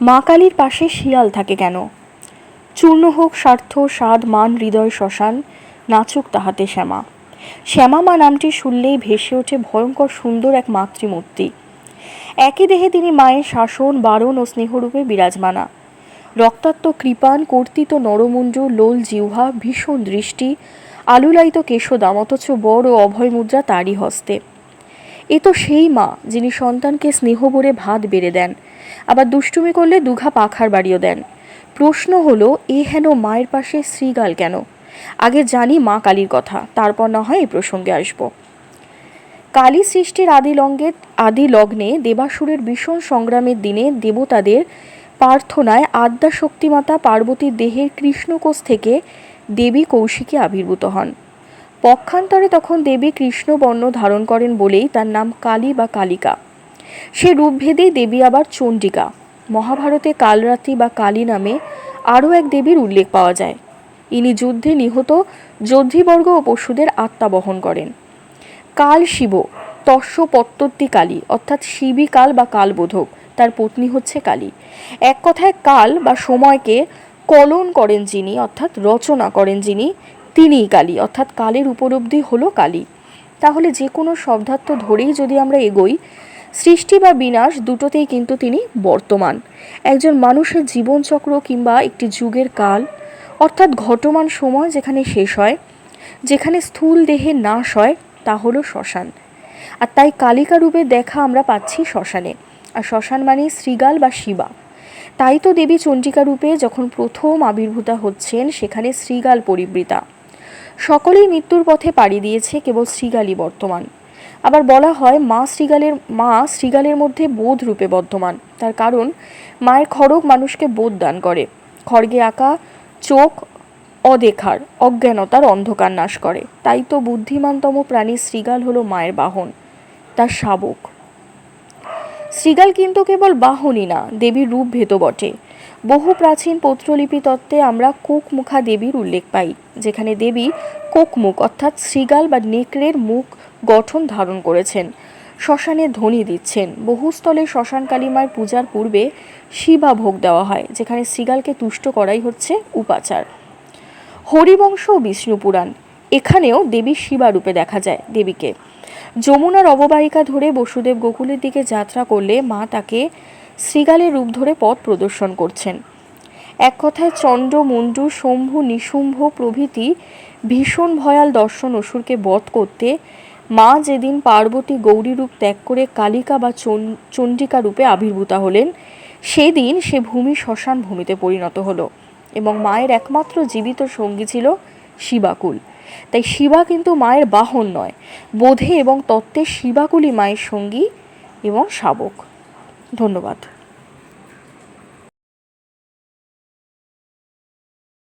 মা কালীর পাশে শিয়াল থাকে কেন? চূর্ণ হোক স্বার্থ, স্বাদ, মান, হৃদয়, শ্মশান, নাচুক তাহাতে শ্যামা। শ্যামা মা নামটি শুনলেই ভেসে ওঠে ভয়ঙ্কর সুন্দর এক মাতৃমূর্তি। একই দেহে তিনি মায়ের শাসন, বারণ ও স্নেহরূপে বিরাজমানা। রক্তাক্ত কৃপান, কর্তিত নরমুণ্ড, লোল জিহ্বা, ভীষণ দৃষ্টি, আলুলায়িত কেশদাম অথচ বড় অভয় মুদ্রা তারই হস্তে। এ তো সেই মা যিনি সন্তানকে স্নেহ ভরে ভাত বেড়ে দেন। আবার দুষ্টুমি করলে দুঘা পাখার বাড়িও দেন। প্রশ্ন হলো, এ হেন মায়ের পাশে শ্রীগাল কেন? আগে জানি মা কালীর কথা, তারপর না হয় এই প্রসঙ্গে আসব। কালী সৃষ্টির আদি লঙ্গে, আদি লগ্নে দেবাসুরের ভীষণ সংগ্রামের দিনে দেবতাদের প্রার্থনায় আদ্যা শক্তিমাতা পার্বতীর দেহের কৃষ্ণকোষ থেকে দেবী কৌশিকী আবির্ভূত হন। পক্ষান্তরে তখন দেবী কৃষ্ণবর্ণ ধারণ করেন বলেই তার নাম কালী বা কালিকা। সে রূপভেদেই দেবী আবার চণ্ডিকা। মহাভারতে কালরাত্রি বা কালী নামে আরও এক দেবীর উল্লেখ পাওয়া যায়। ইনি যুদ্ধে নিহত যোদ্ধিবর্গ ও পশুদের আত্মা বহন করেন। কাল শিব, তস্য কালী, অর্থাৎ শিবী কাল বা কালবোধক, তার পত্নী হচ্ছে কালী। এক কথায় কাল বা সময়কে কলন করেন যিনি, অর্থাৎ রচনা করেন যিনি, তিনিই কালী, অর্থাৎ কালের উপলব্ধি হলো কালী। তাহলে যে কোনো শব্দার্থ ধরেই যদি আমরা এগোই সৃষ্টি বা বিনাশ দুটোতেই কিন্তু তিনি বর্তমান। একজন মানুষের জীবনচক্র কিংবা একটি যুগের কাল, অর্থাৎ ঘটমান সময় যেখানে শেষ হয়, যেখানে স্থূল দেহে নাশ হয়, তা হলো শ্মশান। আর তাই কালিকা রূপে দেখা আমরা পাচ্ছি শ্মশানে। আর শ্মশান মানে শ্রীগাল বা শিবা। তাই তো দেবী চণ্ডিকা রূপে যখন প্রথম আবির্ভূতা হচ্ছেন, সেখানে শ্রীগাল পরিবৃতা। সকলেই মৃত্যুর পথে পাড়ি দিয়েছে, কেবল শ্রীগালই বর্তমান। আবার বলা হয় মা শ্রীগালের মা শ্রীগালের মধ্যে বোধ রূপে বর্ধমান। তার কারণ, মায়ের খড়গ মানুষকে বোধ দান করে। খড়গে আঁকা, চোখ অদেখার, অজ্ঞানতার অন্ধকার নাশ করে। তাই তো বুদ্ধিমানতম প্রাণী শ্রীগাল হলো মায়ের বাহন, তার শাবক। শ্রীগাল কিন্তু কেবল বাহনই না, দেবীর রূপ ভেদ বটে। বহু প্রাচীন পত্রলিপি তত্ত্বে আমরা কোকমুখা দেবীর উল্লেখ পাই, যেখানে দেবী কোকমুখ অর্থাৎ শ্রীগাল বা নেকড়ের মুখ গঠন ধারণ করেছেন। শ্মশানে ধ্বনি দিচ্ছেন। বহুস্থলে শ্মশান কালীমার পূজার পূর্বে শিবা ভোগ দেওয়া হয়, যেখানে শ্রীগালকে তুষ্ট করাই হচ্ছে উপাচার। হরিবংশ ও বিষ্ণু পুরাণ, এখানেও দেবী শিবা রূপে দেখা যায় দেবীকে। যমুনার অববাহিকা ধরে বসুদেব গোকুলের দিকে যাত্রা করলে মা তাকে শ্রীগালের রূপ ধরে পথ প্রদর্শন করছেন। এক কথায় চণ্ড মণ্ডু, শম্ভু, নিশুম্ভ প্রভৃতি ভীষণ ভয়াল দর্শন অসুরকে বধ করতে মা যেদিন পার্বতী গৌরী রূপ ত্যাগ করে কালিকা বা চণ্ডিকা রূপে আবির্ভূতা হলেন, সেদিন সে ভূমি শ্মশান ভূমিতে পরিণত হলো এবং মায়ের একমাত্র জীবিত সঙ্গী ছিল শিবাকুল। তাই শিবা কিন্তু মায়ের বাহন নয়, বোধে এবং তত্ত্বে শিবাকুলই মায়ের সঙ্গী এবং শাবক। ধন্যবাদ।